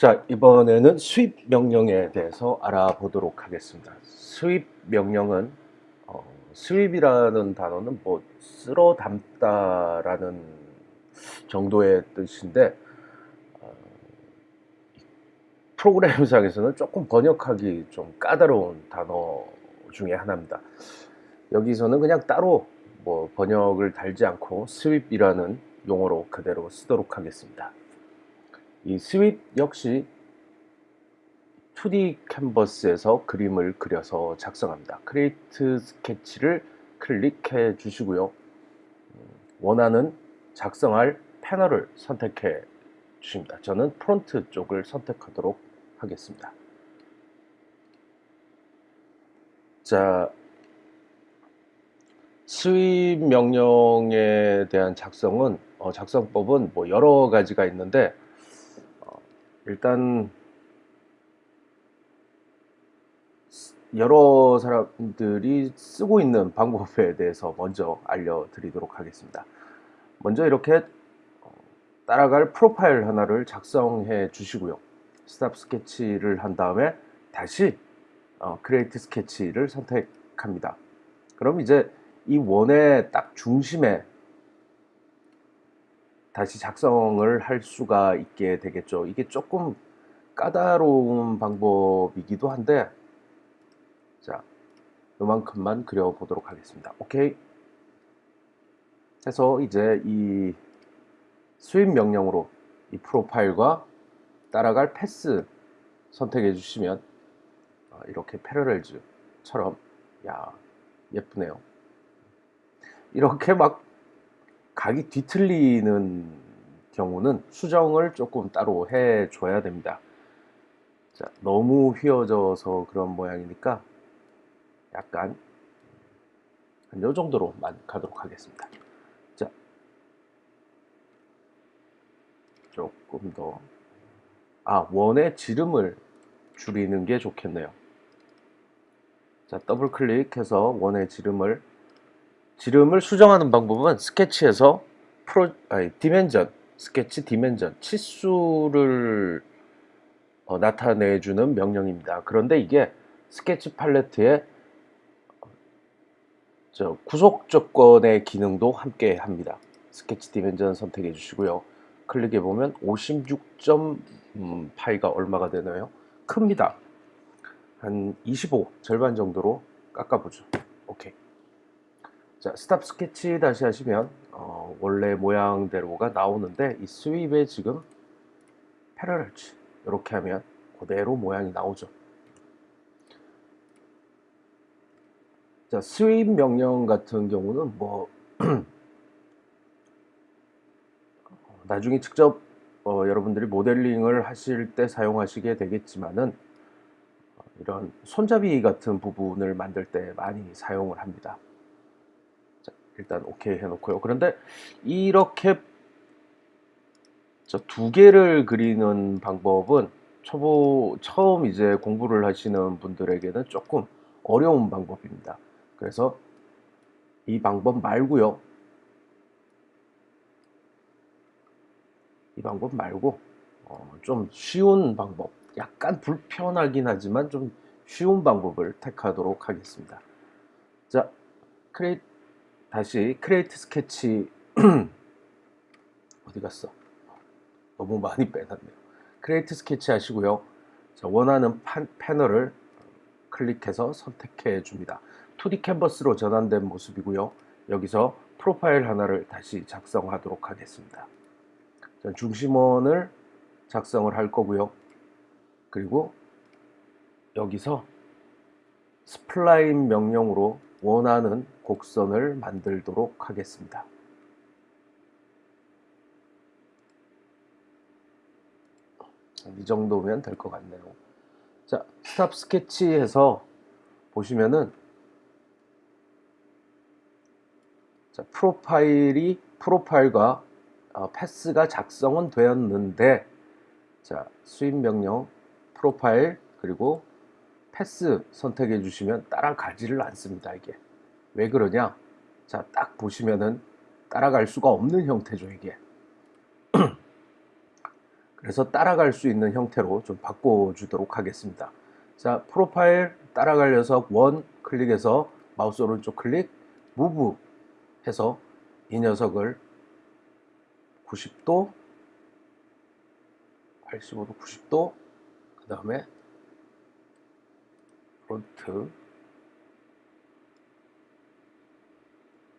자, 이번에는 수입 명령에 대해서 알아보도록 하겠습니다. 수입 명령은 어, 수입이라는 단어는 뭐 쓸어 담다라는 정도의 뜻인데 어, 프로그램상에서는 조금 번역하기 좀 까다로운 단어 중에 하나입니다. 여기서는 그냥 따로 뭐 번역을 달지 않고 스윕이라는 용어로 그대로 쓰도록 하겠습니다. 이 스윕 역시 2D 캔버스에서 그림을 그려서 작성합니다. 크리에이트 스케치를 클릭해 주시고요. 음, 원하는 작성할 패널을 선택해 주십니다. 저는 프론트 쪽을 선택하도록 하겠습니다. 자, 스윕 명령에 대한 작성은 어, 작성법은 뭐 여러 가지가 있는데 어, 일단 여러 사람들이 쓰고 있는 방법에 대해서 먼저 알려드리도록 하겠습니다. 먼저 이렇게 어, 따라갈 프로파일 하나를 작성해 주시고요. 스탑 스케치를 한 다음에 다시 크리에이트 스케치를 선택합니다. 그럼 이제 이 원의 딱 중심에 다시 작성을 할 수가 있게 되겠죠. 이게 조금 까다로운 방법이기도 한데, 자, 요만큼만 그려보도록 하겠습니다. 오케이. 해서 이제 이 수입 명령으로 이 프로파일과 따라갈 패스 선택해 주시면 어, 이렇게 패러렐즈처럼 야 예쁘네요. 이렇게 막 각이 뒤틀리는 경우는 수정을 조금 따로 해 줘야 됩니다. 자, 너무 휘어져서 그런 모양이니까 약간 한 요 정도로만 가도록 하겠습니다. 자, 조금 더, 아, 원의 지름을 줄이는 게 좋겠네요. 자, 더블 클릭해서 원의 지름을 지름을 수정하는 방법은 스케치에서 프로 아니 디멘전 스케치 디멘전 치수를 어, 나타내주는 명령입니다. 그런데 이게 스케치 팔레트에 저 구속 조건의 기능도 함께 합니다. 스케치 디멘전 선택해 주시고요. 클릭해 보면 56점 음, 파이가 얼마가 되나요? 큽니다. 한 25 절반 정도로 깎아보죠. 오케이. 자, 스탑 스케치 다시 하시면 어, 원래 모양대로가 나오는데 이 스윕에 지금 패러렐치 이렇게 하면 그대로 모양이 나오죠. 자, 스윕 명령 같은 경우는 뭐 나중에 직접 어, 여러분들이 모델링을 하실 때 사용하시게 되겠지만은 어, 이런 손잡이 같은 부분을 만들 때 많이 사용을 합니다. 자, 일단 오케이 해놓고요. 그런데 이렇게 두 개를 그리는 방법은 초보 처음 이제 공부를 하시는 분들에게는 조금 어려운 방법입니다. 그래서 이 방법 말고요. 이 방법 말고 어, 좀 쉬운 방법, 약간 불편하긴 하지만 좀 쉬운 방법을 택하도록 하겠습니다. 자, 크레이트 다시 크리에이트 스케치 어디 갔어? 너무 많이 빼놨네요. 크리에이트 스케치 하시고요. 자, 원하는 판, 패널을 클릭해서 선택해 줍니다. 2D 캔버스로 전환된 모습이고요. 여기서 프로파일 하나를 다시 작성하도록 하겠습니다. 자, 중심원을 작성을 할 거고요. 그리고 여기서 스플라인 명령으로 원하는 곡선을 만들도록 하겠습니다. 이 정도면 될 것 같네요. 자, 스탑 스케치에서 보시면은 자, 프로파일이 프로파일과 어, 패스가 작성은 되었는데 자, 수입 명령 프로파일 그리고 패스 선택해 주시면 따라 가지를 않습니다. 이게 왜 그러냐? 자, 딱 보시면은 따라갈 수가 없는 형태죠, 이게. 그래서 따라갈 수 있는 형태로 좀 바꿔주도록 하겠습니다. 자, 프로파일 따라갈 녀석 원 클릭해서 마우스 오른쪽 클릭, 무브 해서 이 녀석을 90도, 85도, 90도, 그 다음에 프론트.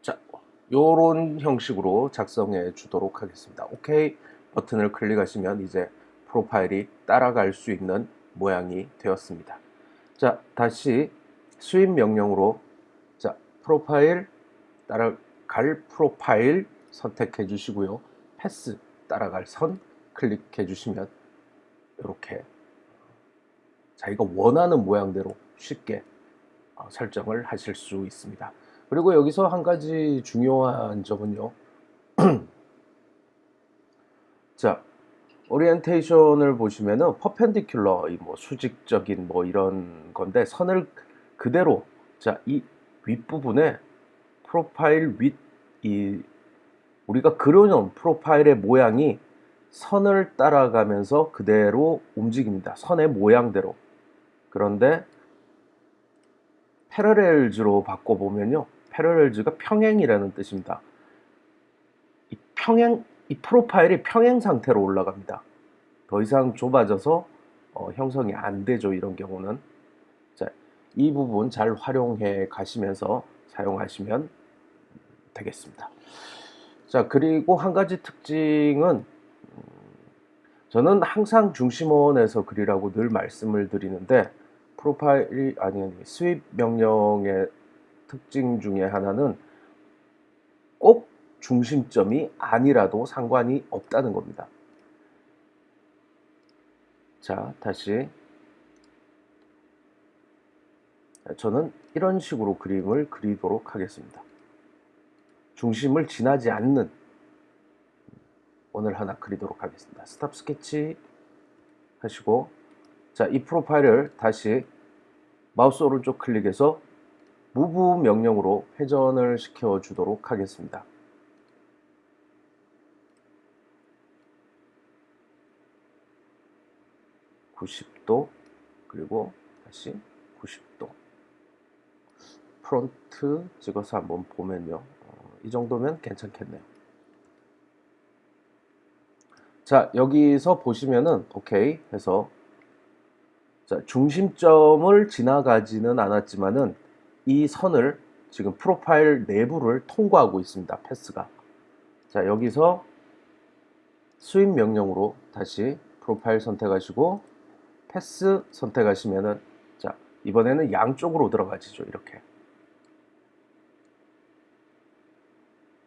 자, 요런 형식으로 작성해 주도록 하겠습니다. 오케이 버튼을 클릭하시면 이제 프로파일이 따라갈 수 있는 모양이 되었습니다. 자, 다시 수입 명령으로 자, 프로파일 따라갈 프로파일 선택해 주시고요. 패스 따라갈 선 클릭해 주시면 이렇게 자기가 원하는 모양대로 쉽게 어, 설정을 하실 수 있습니다. 그리고 여기서 한 가지 중요한 점은요. 자, 오리엔테이션을 보시면은 퍼펜디큘러, 이뭐 수직적인 뭐 이런 건데 선을 그대로 자, 이 윗부분에 프로파일 윗 이 우리가 그려놓은 프로파일의 모양이 선을 따라가면서 그대로 움직입니다. 선의 모양대로. 그런데 패러렐즈로 바꿔보면요. 패러렐즈가 평행이라는 뜻입니다. 이 평행, 이 프로파일이 평행 상태로 올라갑니다. 더 이상 좁아져서 어, 형성이 안 되죠. 이런 경우는. 자, 이 부분 잘 활용해 가시면서 사용하시면 되겠습니다. 자, 그리고 한 가지 특징은 음, 저는 항상 중심원에서 그리라고 늘 말씀을 드리는데 프로파일이 아니 스윕 명령의 특징 중에 하나는 꼭 중심점이 아니라도 상관이 없다는 겁니다. 자, 다시 저는 이런 식으로 그림을 그리도록 하겠습니다. 중심을 지나지 않는 원을 하나 그리도록 하겠습니다. 스탑 스케치 하시고 자, 이 프로파일을 다시 마우스 오른쪽 클릭해서 무브 명령으로 회전을 시켜 주도록 하겠습니다. (90도) 그리고 다시 (90도) 프론트 찍어서 한번 보면요. 어, 이 정도면 괜찮겠네요. 자 여기서 보시면은 오케이 해서 자, 중심점을 지나가지는 않았지만은 이 선을 지금 프로파일 내부를 통과하고 있습니다. 패스가. 자, 여기서 수입 명령으로 다시 프로파일 선택하시고 패스 선택하시면은 자, 이번에는 양쪽으로 들어가지죠. 이렇게.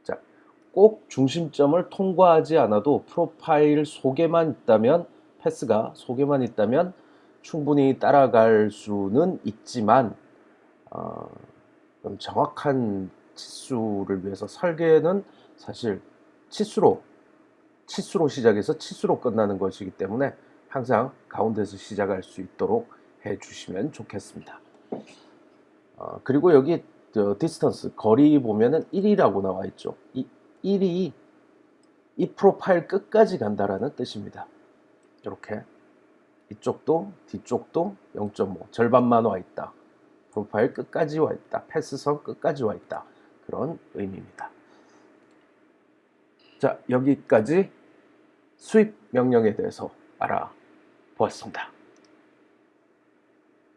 자, 꼭 중심점을 통과하지 않아도 프로파일 속에만 있다면 패스가 속에만 있다면 충분히 따라갈 수는 있지만 어, 좀 정확한 치수를 위해서 설계는 사실 치수로 치수로 시작해서 치수로 끝나는 것이기 때문에 항상 가운데서 시작할 수 있도록 해주시면 좋겠습니다. 어, 그리고 여기 디스턴스 거리 보면은 1이라고 나와 있죠. 이 1이 이 프로파일 끝까지 간다라는 뜻입니다. 이렇게 이쪽도 뒤쪽도 0.5 절반만 와 있다. 프로파일 끝까지 와 있다. 패스선 끝까지 와 있다. 그런 의미입니다. 자, 여기까지 수입 명령에 대해서 알아보았습니다.